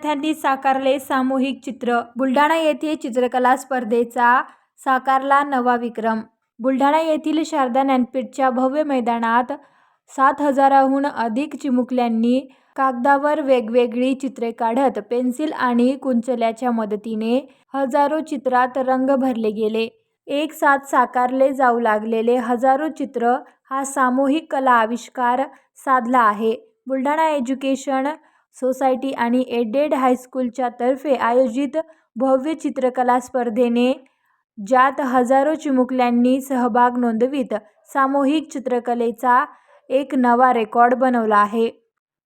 विद्यार्थ्यांनी साकारले सामूहिक चित्र. बुलढाणा येथे चित्रकला स्पर्धेचा साकारला नवा विक्रम. बुलढाणा येथील शारदा ज्ञानपीठच्या भव्य मैदानात सात हजाराहून अधिक चिमुकल्यांनी कागदावर वेगवेगळी चित्रे काढत पेन्सिल आणि कुंचल्याच्या मदतीने हजारो चित्रात रंग भरले गेले. एक साथ साकारले जाऊ लागलेले हजारो चित्र हा सामूहिक कला आविष्कार साधला आहे. बुलढाणा एज्युकेशन सोसायटी आणि एडेड हायस्कूलच्या तर्फे आयोजित भव्य चित्रकला स्पर्धेने ज्यात हजारो चिमुकल्यांनी सहभाग नोंदवित सामूहिक चित्रकलेचा एक नवा रेकॉर्ड बनवला आहे.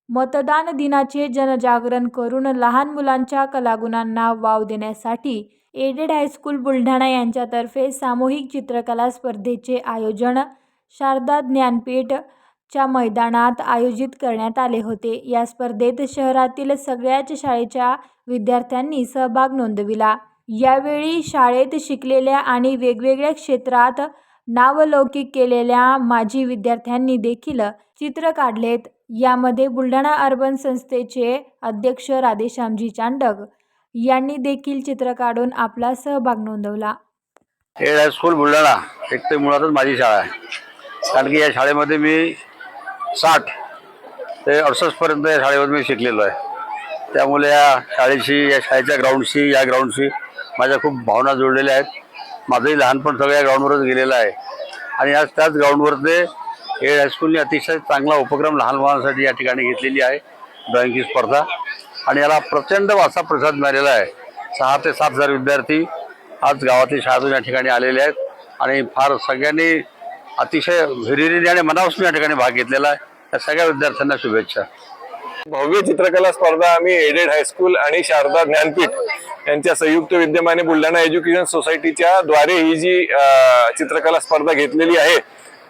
मतदान दिनाचे जनजागरण करून लहान मुलांच्या कलागुणांना वाव देण्यासाठी एडेड हायस्कूल बुलढाणा यांच्यातर्फे सामूहिक चित्रकला स्पर्धेचे आयोजन शारदा ज्ञानपीठ च्या मैदानात आयोजित करण्यात आले होते. या स्पर्धेत शहरातील सगळ्याच शाळेच्या विद्यार्थ्यांनी सहभाग नोंदविला. यावेळी शाळेत शिकलेल्या आणि वेगवेगळ्या क्षेत्रात नावलौकिक केलेल्या माजी विद्यार्थ्यांनी देखील चित्र काढलेत. यामध्ये बुलढाणा अर्बन संस्थेचे अध्यक्ष राधेश्यामजी चांडक यांनी देखील चित्र काढून आपला सहभाग नोंदवला. Aided high school Buldhana. एक तर मुळातच माझी शाळा आहे. कारण की या शाळेमध्ये मी साठ ते अडुसष्टपर्यंत या शाळेवर मी शिकलेलो आहे. त्यामुळे या शाळेशी या शाळेच्या ग्राउंडशी या ग्राउंडशी माझ्या खूप भावना जोडलेल्या आहेत. माझंही लहानपण सगळं या ग्राउंडवरच गेलेलं आहे. आणि आज त्याच ग्राउंडवर ते एड हायस्कूलने अतिशय चांगला उपक्रम लहान मुलांसाठी या ठिकाणी घेतलेली आहे. ड्रॉइंगची स्पर्धा. आणि याला प्रचंड वासा प्रसाद मिळालेला आहे. सहा ते सात हजार विद्यार्थी आज गावातील शाळेतून या ठिकाणी आलेले आहेत. आणि फार सगळ्यांनी अतिशय हिरिरीने आणि मनापासून या ठिकाणी भाग घेतलेला आहे. या सगळ्या विद्यार्थ्यांना शुभेच्छा. भव्य चित्रकला स्पर्धा आम्ही एडेड हायस्कूल आणि शारदा ज्ञानपीठ यांच्या संयुक्त विद्यमाने बुलढाणा एज्युकेशन सोसायटीच्या द्वारे ही जी चित्रकला स्पर्धा घेतलेली आहे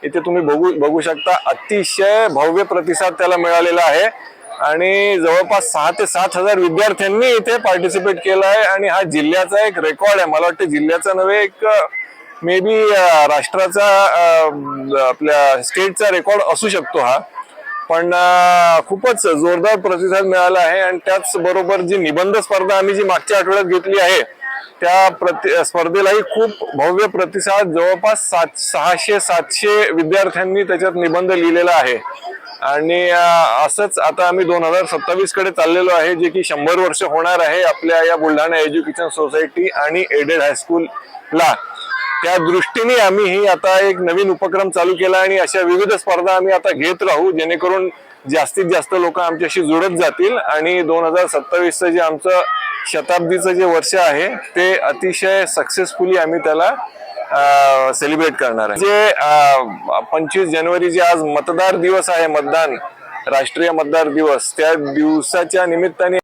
इथे तुम्ही बघू बघू शकता. अतिशय भव्य प्रतिसाद त्याला मिळालेला आहे. आणि जवळपास सहा ते सात हजार विद्यार्थ्यांनी इथे पार्टिसिपेट केलं आहे. आणि हा जिल्ह्याचा एक रेकॉर्ड आहे. मला वाटतं जिल्ह्याचा नव्हे एक मे बी राष्ट्राचा आपल्या स्टेटचा रेकॉर्ड असू शकतो हा. पण खूपच जोरदार प्रतिसाद मिळाला आहे आणि त्याचबरोबर जी निबंध स्पर्धा आम्ही जी मागच्या आठवड्यात घेतली आहे त्या प्रति स्पर्धेलाही खूप भव्य प्रतिसाद जवळपास सात सहाशे सातशे विद्यार्थ्यांनी त्याच्यात निबंध लिहिलेला आहे. आणि असंच आता आम्ही दोन हजार सत्तावीसकडे चाललेलो आहे जे की शंभर वर्ष होणार आहे आपल्या या बुलढाणा एज्युकेशन सोसायटी आणि एडेड हायस्कूलला. त्या दृष्टीने आम्ही ही आता एक नवीन उपक्रम चालू केला आणि अशा विविध स्पर्धा आम्ही आता घेत राहू जेणेकरून जास्तीत जास्त लोक आमच्याशी जुळत जातील. आणि दोन हजार सत्तावीसचं जे आमचं शताब्दीचं जे वर्ष आहे ते अतिशय सक्सेसफुली आम्ही त्याला सेलिब्रेट करणार आहे. जे पंचवीस जानेवारी जे आज मतदार दिवस आहे मतदान राष्ट्रीय मतदार दिवस त्या दिवसाच्या निमित्ताने